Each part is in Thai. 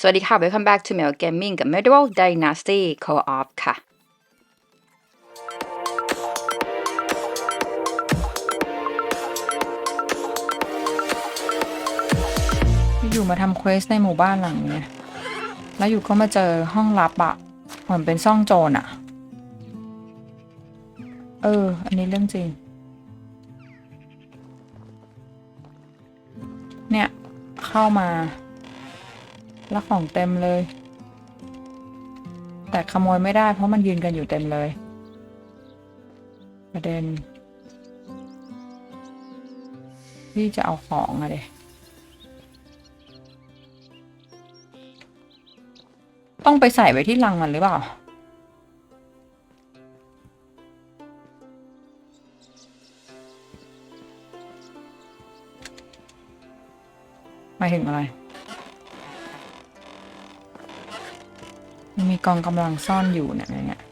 สวัสดีค่ะ Welcome back to Mel Gaming กับ Medieval Dynasty Co-op ค่ะ อยู่มาทำเควสในหมู่บ้านหลังเนี้ยแล้วอยู่ก็มาเจอห้องลับอะเหมือนเป็นซ่องโจรอะเออ อันนี้เรื่องจริง เนี่ย เข้ามา แล้วของเต็มเลย แต่ขโมยไม่ได้ เพราะมันยืนกันอยู่เต็มเลย ประเด็นพี่จะเอาของอะเดต้องไปใส่ไว้ที่ลังมันหรือเปล่าหมายถึงอะไร มันมีกองกำลังซ่อนอยู่เนี่ยเนี่ย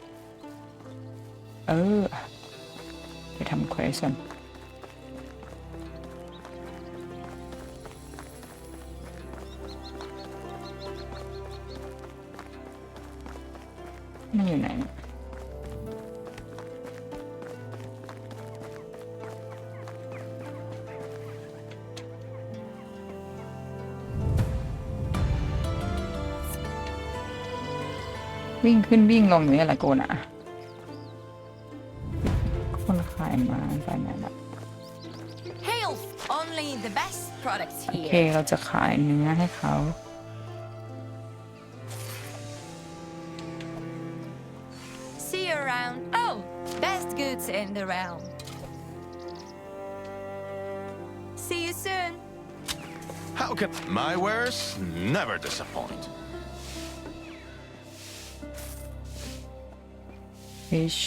เออ ไปทำเควสก่อน ขึ้นวิ่งลงอยู่เนี่ยแหละโกนอะคนขายมาไปไหนละ Hail! Only the best products โอเค here. เราจะขายเนื้อให้เขา See you around. Oh, best goods in the realm. See you soon. How can my wares never disappoint? Fish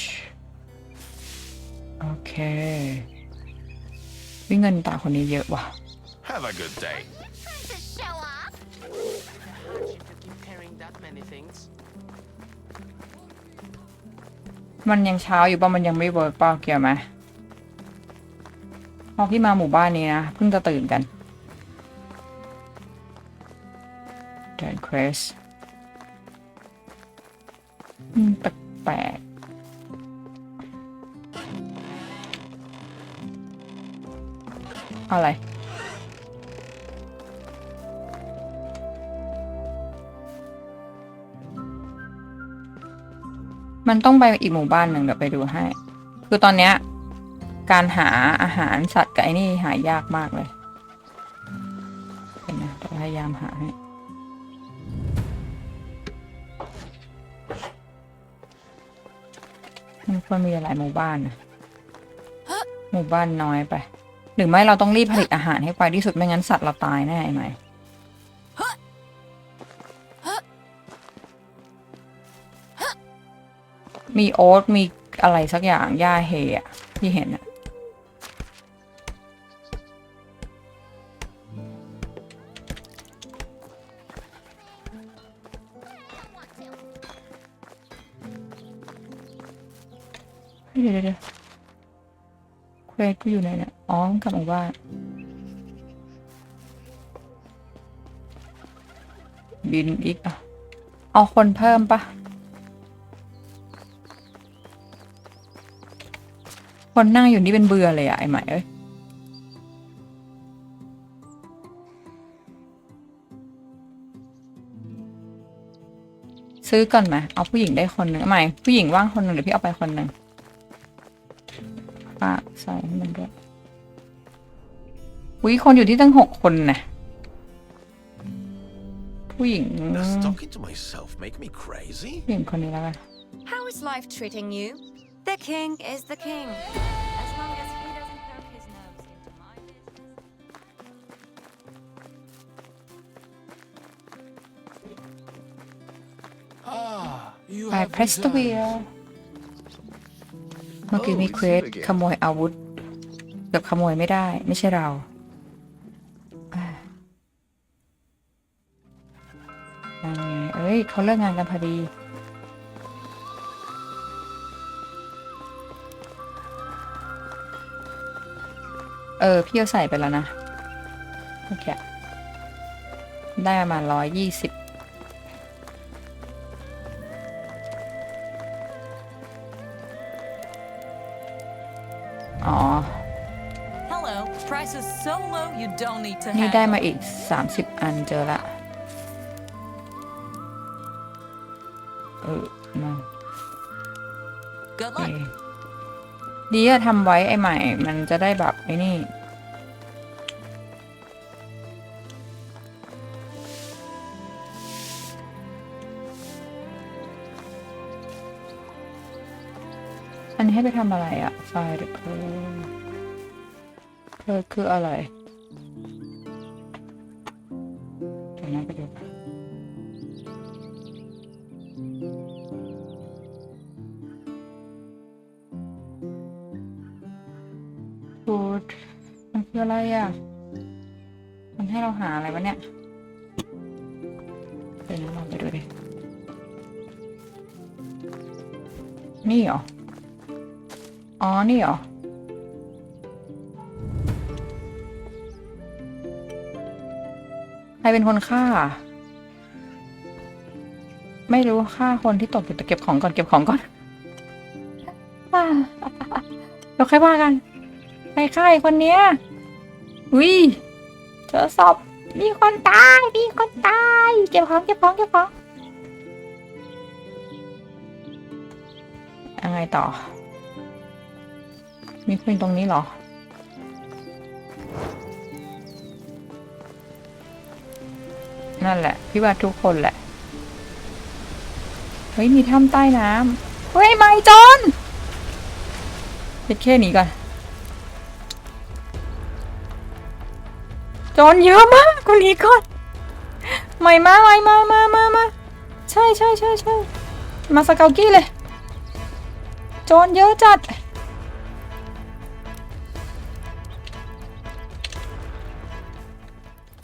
โอเค วิ่งเงินตาคนนี้เยอะว่ะ Have a good day. To show off. You could keep carrying that many things. มันยังเช้าอยู่ป่ะมันยังไม่เวิร์กป่ะเกี่ยวไหมพอพี่มาหมู่บ้านนี้นะเพิ่งจะตื่นกันเดินเควสอืมแอะไร มันต้องไปอีกหมู่บ้านหนึ่งเดี๋ยวไปดูให้ คือตอนเนี้ย การหาอาหารสัตว์กับไอ้นี่หายากมากเลยเห็นนะพยายามหาให้มันควรมีหลายหมู่บ้านนะหมู่บ้านน้อยไป หรือไม่เราต้องรีบผลิตอาหารให้ไวที่สุดไม่งั้นสัตว์เราตายแน่ไหมมีโอ๊ตมีอะไรสักอย่างหญ้าเฮอะที่เห็นอะเฮ้ยเดี๋ยว สกูอยู่ไหนเนี่ยอ๋อกลับหมู่บ้านบินอีกอะ เอาคนเพิ่มปะคนนั่งอยู่นี่เป็นเบื่อเลยอะไอ้ใหม่เอ้ยซื้อก่อนไหมเอาผู้หญิงได้คนหนึ่งใหมผู้หญิงว่างคนหนึ่งเดี๋ยวพี่เอาไปคนหนึ่ง ป้าใส่ให้มันด้วยอุ้ยคนอยู่ที่ตั้งหกคนนะผู้หญิง Does talking to myself make me crazy? ผู้หญิงคนนี้แล้วกัน How is life treating you? The king is the king. As long as he doesn't poke his nose into my business. Ah, you ไป have เพรสต์ เวีย returned. เมื่อกี้มีเควสขโมยอาวุธเกือบขโมยไม่ได้ ไม่ใช่เราอ่านั่นไง เอ้ยเขาเลิกงานกันพอดี เออ พี่เอาใส่ไปแล้วนะ โอเค ได้ประมาณร้อยยี่สิบ นี่ haggle. ได้มาอีกสามสิบอันเจอละเออมา Good โอเค luck. ดีอะทำไว้ไอ้ใหม่ มันจะได้แบบไอ้นี่อันนี้ให้ไปทำอะไรอะไฟล์เดคอเธอคืออะไร เป็นคนฆ่า ไม่รู้ฆ่าคนที่ตกอยู่แต่เก็บของก่อนเก็บของก่อนอ่าค่อยว่ากันใครฆ่าไอคนเนี้ยวิเจอศพมีคนตาย มีคนตาย เก็บของเก็บของเก็บของยังไงต่อ มีคนตรงนี้เหรอ นั่นแหละ พี่ว่าทุกคนแหละ เฮ้ย มีถ้ำใต้น้ำเฮ้ย ไม่จอนเพ็ดแค่นี้ก่อนโจรเยอะมากคนนี้ก่อนไม่มาไม่มามามามาใช่ใช่ใช่ใช่มาสเกากี้เลย โจรเยอะจัด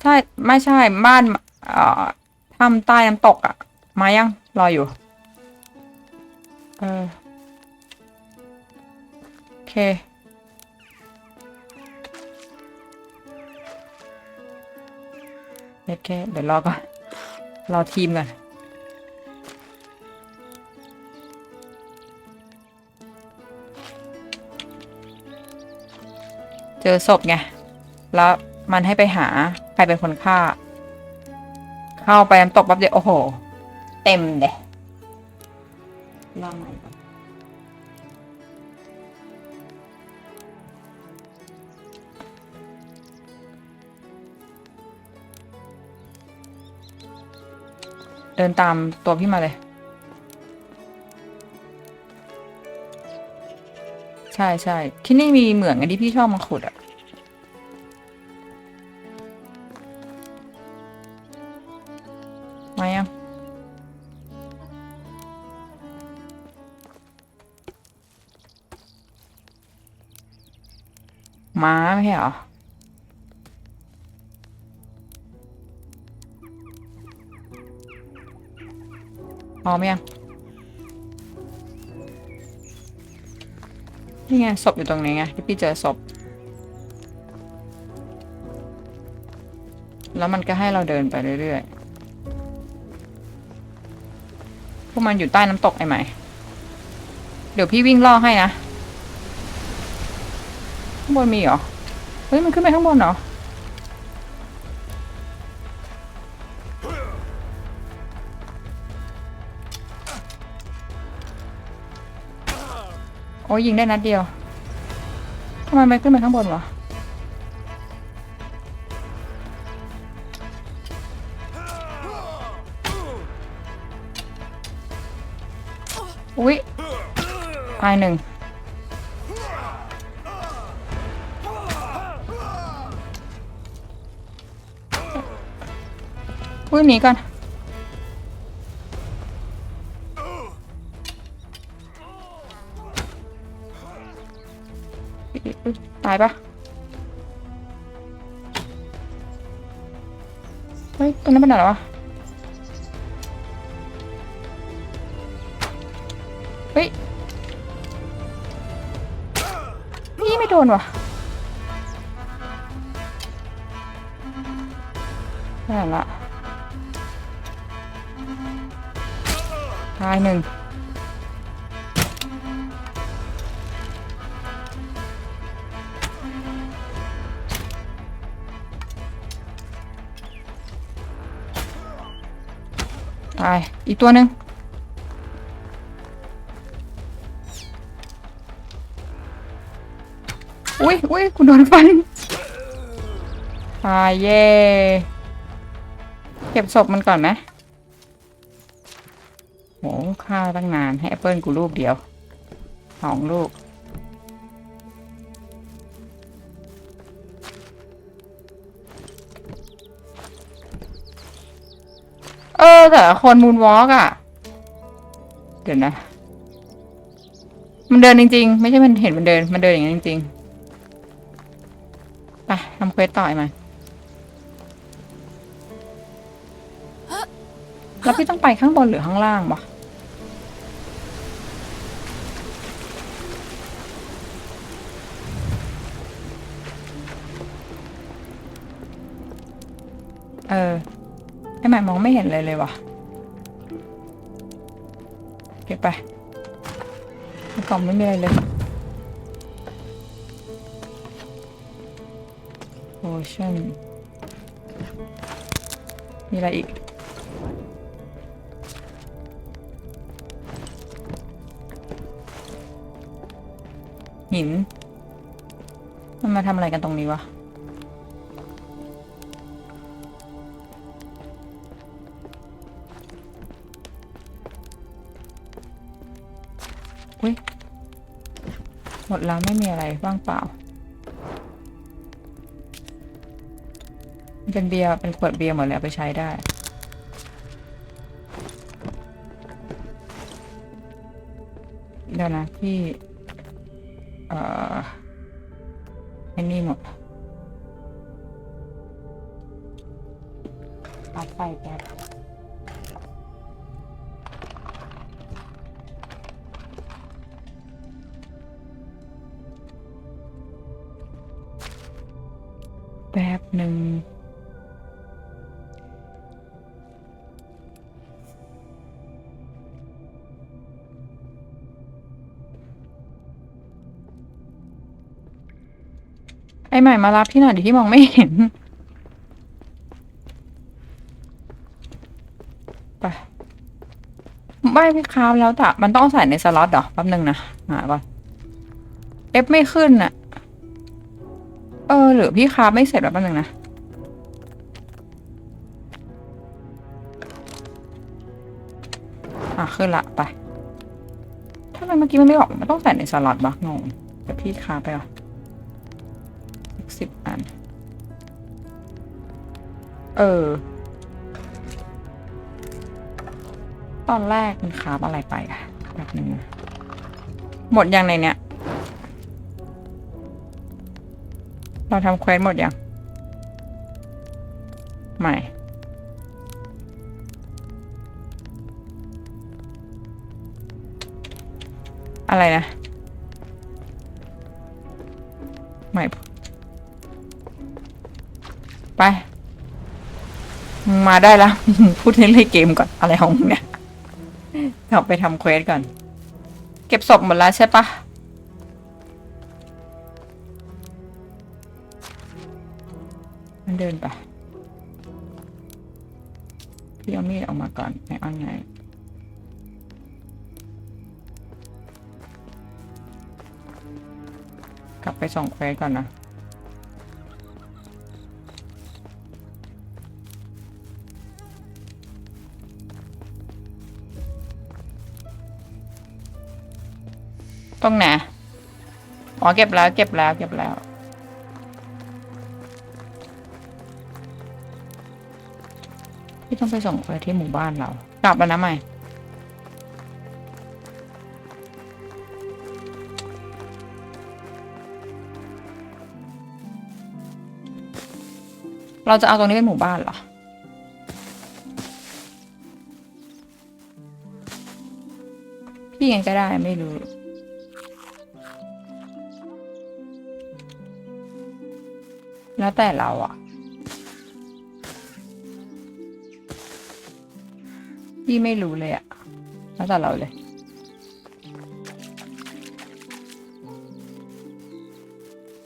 ใช่ ไม่ใช่บ้าน อ่อทำใต้น้ำตกอะมายัง รออยู่ เออ โอเคโอเคเดี๋ยวรอก่อน รอทีมก่อน เจอศพไง แล้วมันให้ไปหา ใครเป็นคนฆ่า เข้าไปน้ำตกแป๊บเดียวโอ้โห เต็มเลยรอใหม่ก่อนเดินตามตัวพี่มาเลย ใช่ใช่ที่นี่มีเหมืองอันที่พี่ชอบมาขุดอะ เหรอ พร้อมยังนี่ไงศพอยู่ตรงนี้ไงที่พี่เจอศพ แล้วมันก็ให้เราเดินไปเรื่อยๆ พวกมันอยู่ใต้น้ำตกไอ้ไหม เดี๋ยวพี่วิ่งล่อให้นะข้างบนมีเหรอ เฮ้ย มันขึ้นไปข้างบนเหรอ โอ้ยยิงได้นัดเดียว ทำไมมันขึ้นไปข้างบนวะอุ๊ยตายหนึ่ง อุ้ยหนีก่อน ตายปะเฮ้ย ตรงนั้นเป็นไหนวะ เฮ้ย นี่ไม่โดนวะนั่นละ ท้ายหนึ่งตาย อีกตัวหนึ่งอุ้ยอุ้ยคุณโดนฟันตายเย่เก็บศพมันก่อนไหม โหฆ่าตั้งนานให้แอปเปิลกูลูกเดียวสองลูก เออ แต่ละคนมูนวอล์กอะ เดี๋ยวนะ มันเดินจริง ๆ ไม่ใช่มันเห็นมันเดิน มันเดินอย่างนั้นจริงๆ ไปทำเควสต่อยมาแล้วพี่ต้องไปข้างบนหรือข้างล่างบะ เออไอ้หมายมองไม่เห็นเลยเลยวะเก็บไปกล่องไม่มีอะไรเลยโ o ชั่นมีอะไรอีกหินมันมาทำอะไรกันตรงนี้วะ หมดแล้วไม่มีอะไรว่างเปล่า เป็นเบียร์เป็นขวดเบียร์หมดเลยไปใช้ได้ เดี๋ยวนะพี่ เอ่อไอ้นี่หมด ใหม่มารับพี่หน่อยดิที่มองไม่เห็นไปไม่พี่คาวแล้วแต่มันต้องใส่ในสล็อตเหรอแป๊บนึงนะหาก่อนเอฟไม่ขึ้นอะเออหรือพี่คาไม่เสร็จแล้วแป๊บนึงนะอะขึ้นละไปทำไมเมื่อกี้มันไม่ออกมันต้องใส่ในสล็อตวะงงเดี๋ยวพี่คาไปอะ เออ ตอนแรกมันคาฟอะไรไปอะแบบนึงหมดยังในเนี้ย เราทำเควสหมดยัง ไม่ อะไรนะ ไม่ ไป มาได้แล้ว พูดเล่นเล่นเกมก่อนอะไรของเนี่ยกลับไปทำเควสก่อน เก็บศพหมดแล้วใช่ปะมันเดินไปพี่เอามีดออกมาก่อนไอออนไงกลับไปส่งเควสก่อนนะ ตรงไหนอ๋อเก็บแล้วเก็บแล้วเก็บแล้ว พี่ต้องไปส่งไปที่หมู่บ้านเรากลับแล้วนะใหม่เราจะเอาตรงนี้เป็นหมู่บ้านเหรอ พี่ยังก็ได้ไม่รู้ แล้วแต่เราอะพี่ไม่รู้เลยอะแล้วแต่เราเลย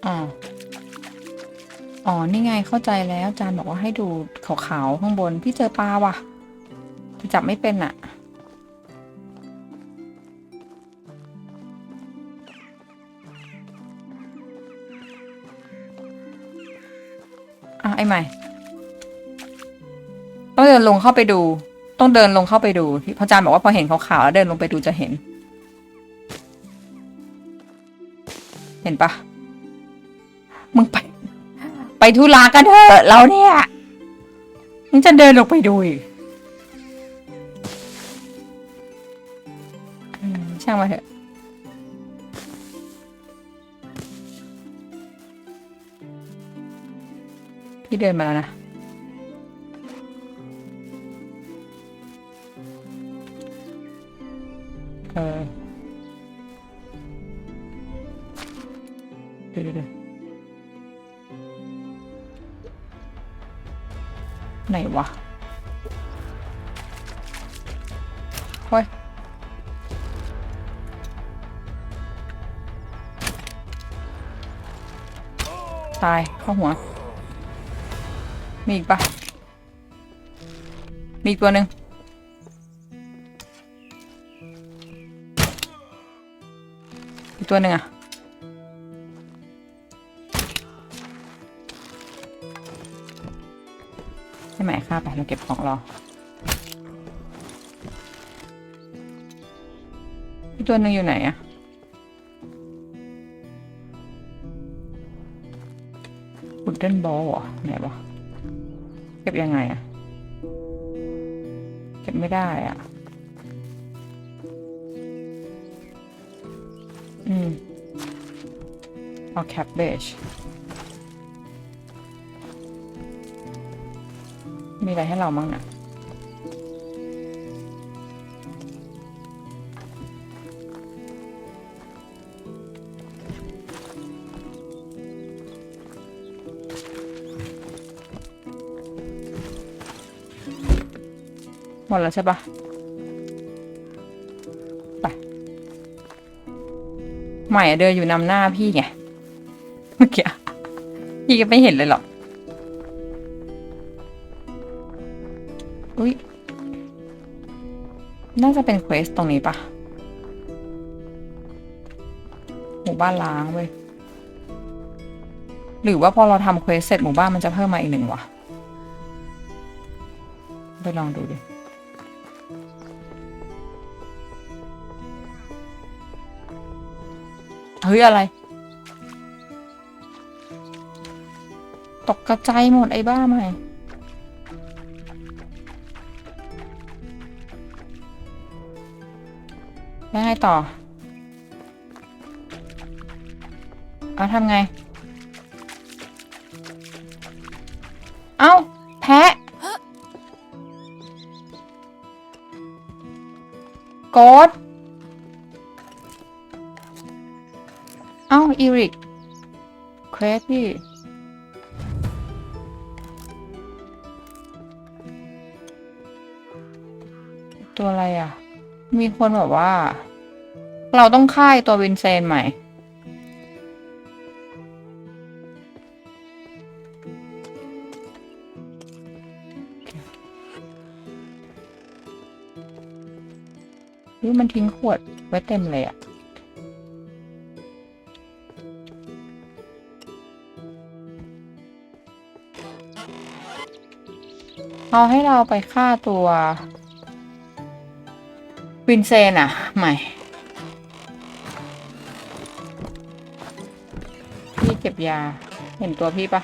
อ๋อ อ๋อ นี่ไงเข้าใจแล้วอาจารย์บอกว่าให้ดูขาวๆข้างบน พี่เจอปลาว่ะจับไม่เป็นอะ ไอ้ใหมต้องเดินลงเข้าไปดู ต้องเดินลงเข้าไปดูที่พระอาจารย์บอกว่าพอเห็นขาวๆแล้วเดินลงไปดูจะเห็น เห็นปะมึงไป ไปธุระกันเถอะเราเนี่ยมึงจะเดินลงไปดูอีกอืมช่างมาเถอะ พี่เดินมาแล้วนะ เออเดี๋ยวเดี๋ยวไหนวะเฮ้ยตายเข้าหัว มีอีกปะมีอีกตัวหนึ่งอีกตัวหนึ่งอะให้ไหมค่าไปเราเก็บของรออีกตัวหนึ่งอยู่ไหนอะบุดเดิลบอลเหรอไหนวะ ก็บยังไงอะ เก็บไม่ได้อะ อืม เอาแคปเบจมีอะไรให้เรามั่งอะ หมดแล้วใช่ปะไปใหม่เดินอยู่นำหน้าพี่ไงเมื่อกี้พี่ก็ไม่เห็นเลยหรอกอุ้ยน่าจะเป็นเควสตรงนี้ปะหมู่บ้านล้างเว้ยหรือว่าพอเราทำเควสเสร็จหมู่บ้านมันจะเพิ่มมาอีกหนึ่งวะไปลองดูดิ ฮ้ยอะไร ตกกระจายหมดไอ้บ้าใหม่แล้วไงต่อเอาทำไง เอ้าแพะโกด อีริกเควสพี่ ตัวอะไรอะ มีคนแบบว่า เราต้องค่ายตัววินเซนใหม่นี่มันทิ้งขวดไว้เต็มเลยอะ เอาให้เราไปฆ่าตัววินเซนอะใหม่พี่เก็บยา เห็นตัวพี่ปะ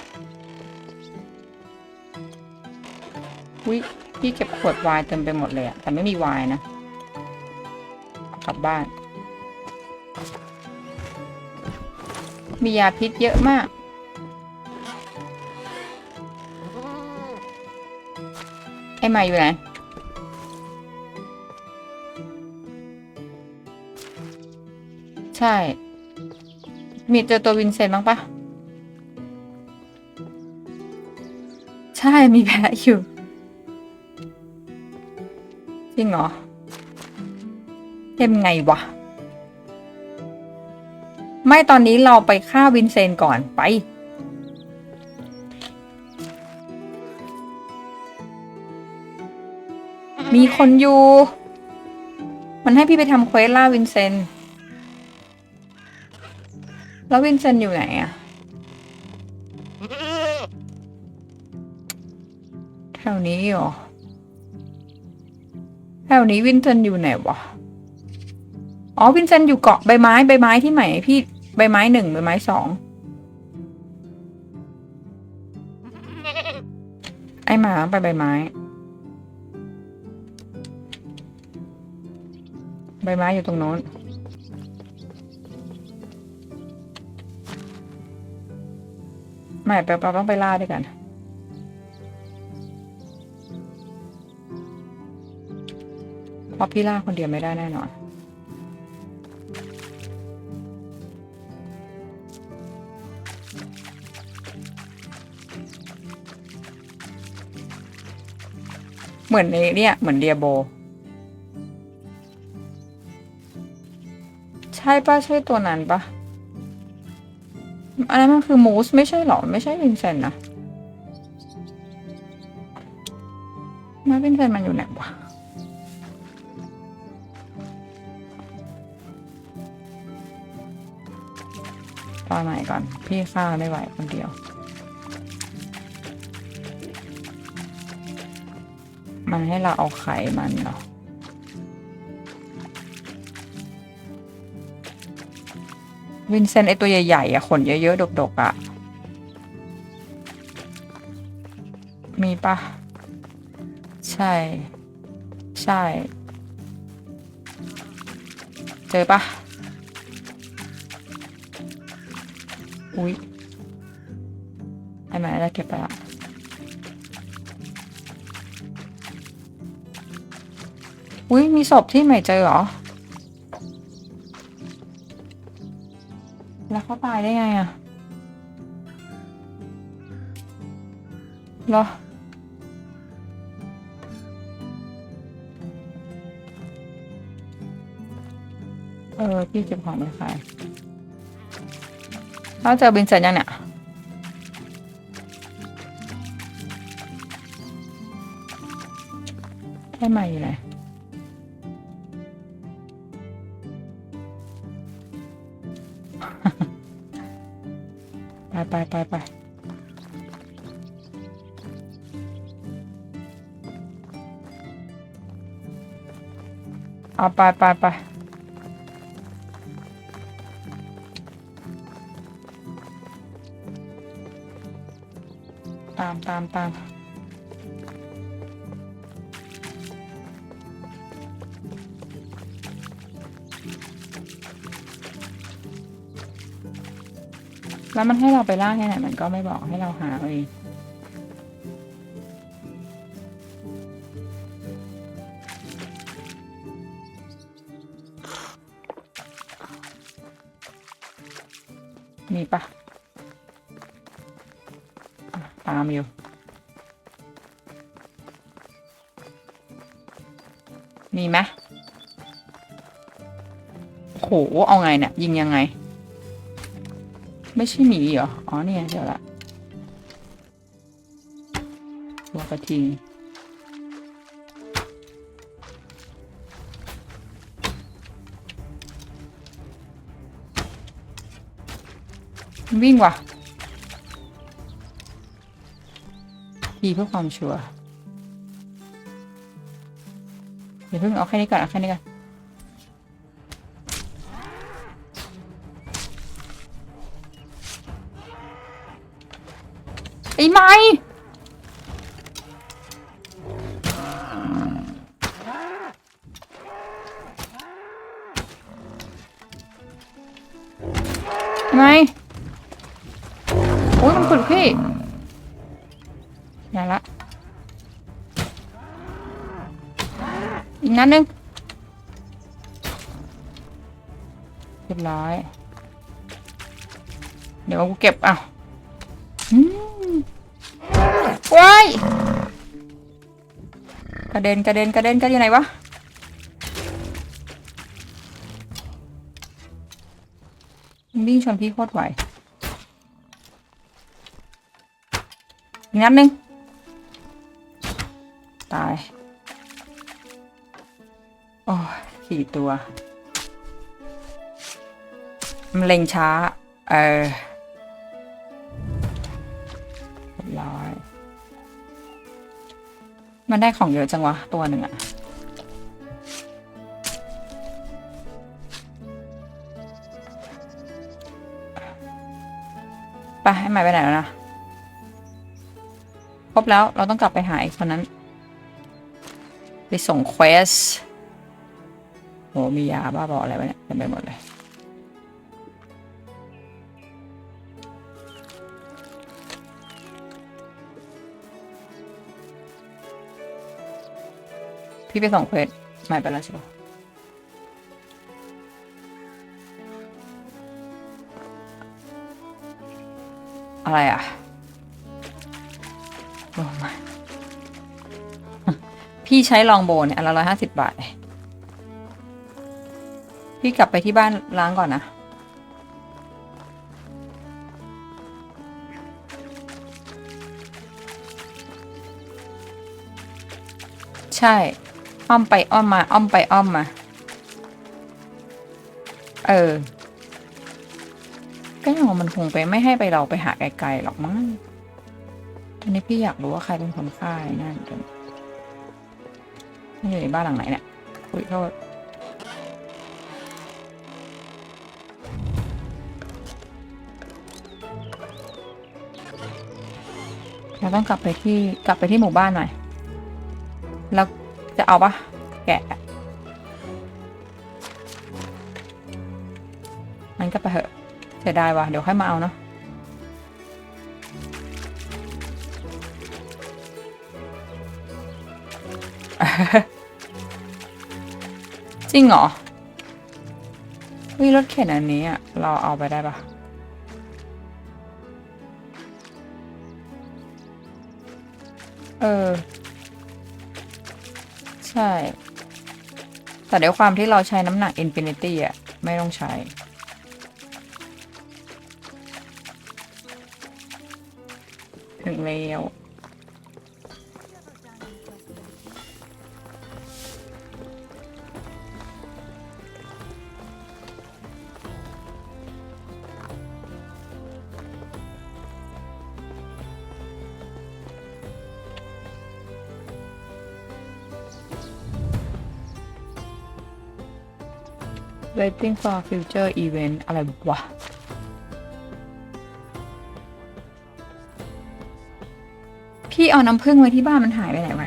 วิพี่เก็บขวดวน์เต็มไปหมดเลยอะแต่ไม่มีวน์นะกลับบ้าน มียาพิษเยอะมาก ใหม่อยู่ไหนใช่ มีเจอตัววินเซนต์บ้างปะใช่มีแพะอยู่ จริงเหรอเต็มไงวะ ไม่ตอนนี้เราไปฆ่าวินเซนต์ก่อนไป มีคนอยู่ มันให้พี่ไปทำเควสล่าวินเซนต์แล้ววินเซนต์อยู่ไหนอะแถวนี้เหรอแถวนี้วินเซนต์อยู่ไหนวะอ๋อวินเซนต์อยู่เกาะใบไม้ใบไม้ที่ไหนพี่ใบไม้หนึ่งใบไม้สองไอหมาไปใบไม้ ใบไม้อยู่ตรงโน้น ไม่ไปเราต้องไปล่าด้วยกัน เพราะพี่ล่าคนเดียวไม่ได้แน่นอนเหมือนในเนี่ยเหมือนเดียโบ ช่ปะใช่ตัวนั้นปะอันนั้นมันคือมูสไม่ใช่หรอ ไม่ใช่วินเซนต์นะมาวินเซนต์มันอยู่ไหนวะตอนไหนก่อน พี่ฆ่าไม่ไหวคนเดียว มันให้เราเอาไข่มันเหรอ วินเซนต์ไอตัวใหญ่ๆอะขนเยอะๆ ดกๆอะ มีปะใช่ ใช่ เจอปะอุ๊ยไอ้หมาได้เก็บไปละอุ๊ย มีศพที่ใหม่เจอเหรอายได้ไงอะเหรอ เออ พี่เก็บของไม่ขายเราจอบินเสร็จยังเนี่ยได้ใหม่อยู่ไหน ไปไปไปไปเอาไปไปไปตามตามตาม แล้วมันให้เราไปล่าแค่ไหนมันก็ไม่บอกให้เราหาเอาเองมีปะอะตามอยู่ มีไหมโห เอาไงเนี่ย ยิงยังไง ไม่ใช่หมีเหรอ อ๋อเนี่ยเดี๋ยวละตัวกระทิงวิ่งว่ะดีเพื่อความชัวร์เดี๋ยวเพิ่งเอาแค่นี้ก่อนเอาแค่นี้ก่อน หนึงเรียบร้อย เดี๋ยวกูเก็บอะอืมว้ายกระเด็นกระเด็นกระเด็นกันอยู่ไหนวะวิ่งชนพี่โคตรไหวอีกนัดหนึ่ง สี่ตัวมันเล็งช้า เออเรียบร้อย มันได้ของเยอะจังวะ ตัวหนึ่งอะไปให้ใหม่ไปไหนแล้วนะ ครบแล้วเราต้องกลับไปหาอีกคนนั้น ไปส่งเควส โหมียาบ้าบออะไรวะเนี่ยเต็มไปหมดเลยพี่ไปส่งเควสใหม่ไปแล้วใช่ปะอะไรอะโอ้ไม่พี่ใช้ลองโบนเนี่ยอันละร้อยห้าสิบบาท พี่กลับไปที่บ้านล้างก่อนนะ ใช่ อ้อมไปอ้อมมา อ้อมไปอ้อมมา เออ ก็ยังมันคงไปไม่ให้ไปเราไปหาไกลๆหรอกมั้งตอนนี้พี่อยากรู้ว่าใครเป็นคนฆ่านั่นจนมันอยู่ในบ้านหลังไหนเนี่ยอุ้ยโทษ เราต้องกลับไปที่กลับไปที่หมู่บ้านหน่อย แล้วจะเอาปะแกะมันก็ไปเหอะเสียดายว่ะ เดี๋ยวค่อยมาเอาเนาะจริงเหรอวิรถเข็นอันนี้อะเราเอาไปได้ปะ เออ ใช่ แต่ด้วยความที่เราใช้น้ำหนัก Infinity อะ ไม่ต้องใช้ ถึงแล้ว waiting for future event อะไรวะพี่เอาน้ำผึ้งไว้ที่บ้านมันหายไปไหนไว้